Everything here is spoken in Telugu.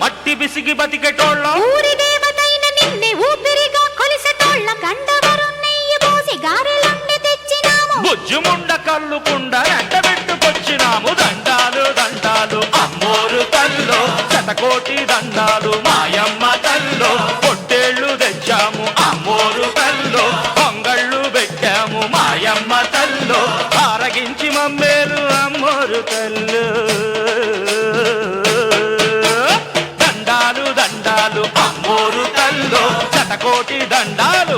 బట్టి బిసిగి బతికెటోళ్ళం. ఊరి దేవతైన నిన్నే ఊపిరిగా కొలిసెటోళ్ళ గండవరం నెయ్యి పోసి గారెలన్నీ తెచ్చినాము. బుజ్జుముండ కళ్ళు కుండ ఎంట పెట్టుకొచ్చినాము. దండాలు దండాలు అమ్మోరు తల్లో శతకోటి దండాలు మాయమ్మ తల్లో పొట్టేళ్ళు తెచ్చాము. అమ్మోరు తల్లో పొంగళ్ళు పెట్టాము. మాయమ్మ తల్లో ఆరగించి మమ్మేలు అమ్మోరు తల్లు. కోటి దండాలు